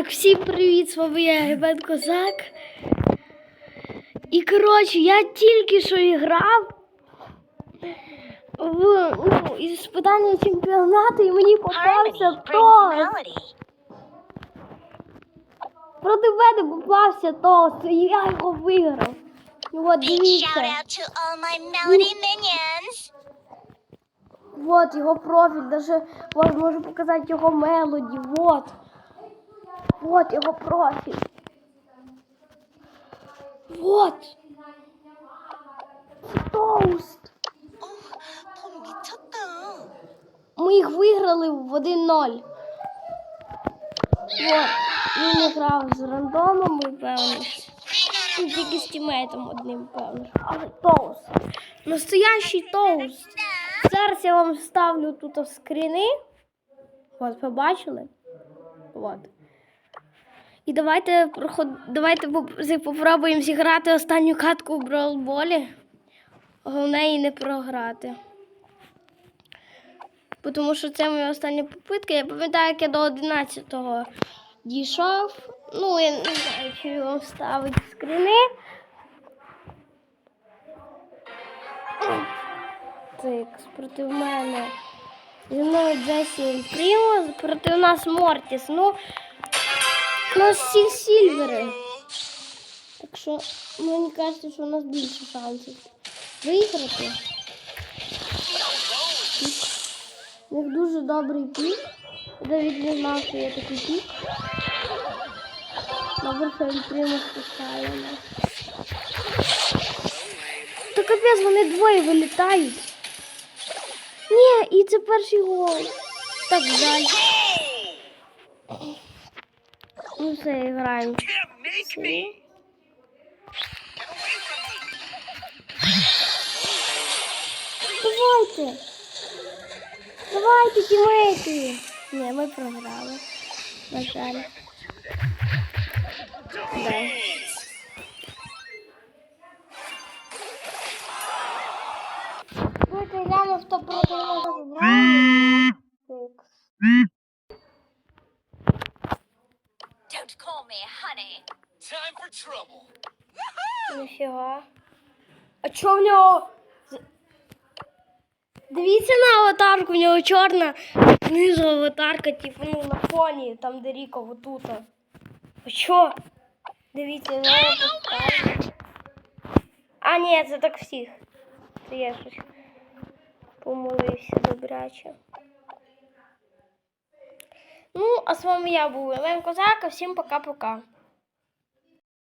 Так, всім привіт, з вами я Гебен Козак. І коротше, я тільки що грав в ну, іспитання чемпіонату і мені попався melody. Проти мене попався тост, і я його виграв. От дивіться, out to all my melody minions. от його профіль, даже можу показати його мелоді, от. Вот его профиль. Вот. Тоуст. Ми їх виграли в 1-0. Вот. Він грав з рандомом, ми певно. Він тільки з тімейтом одним, певно. Але тоуст. Настоящий тоуст. Зараз я вам ставлю тут скріни. От, побачили? От. І давайте проход... давайте поп- попробуємо зіграти останню катку в бролболі. Головне її не програти. Тому що це моя остання попитка. Я пам'ятаю, як я до 11-го дійшов. Ну, я не знаю, чи вам ставить скріни. Так, проти мене. Зі мною Джесі Прімо, проти нас Мортіс. Ну, у нас всі сільвери. Так що мені кажеться, що у нас більше шансів виграти. У них дуже добрий пік. Давід не знав, що є такий пік. Добре, що він прямо спускає нас. Та капець, вони двоє вилітають. Ні, і це перший гол. Так жаль. Ну все, граємо. Всі. Давайте. Давайте, тімейти. Ні, ми програли. На жаль. Да. Давайте глянемо, хто проти нас грає. Тикс. Don't call me honey. Time for trouble. Ніфіга. А чо в нього? Дивіться на аватарку, в нього чорна знизу аватарка, типу, ну, на фоні, там де Ріко, отут. А чо? Дивіться, зараз поставлю. А, ні, це так всіх. Це я щось помолився добряче. А з вами я був Елен Козак, а всім пока-пока.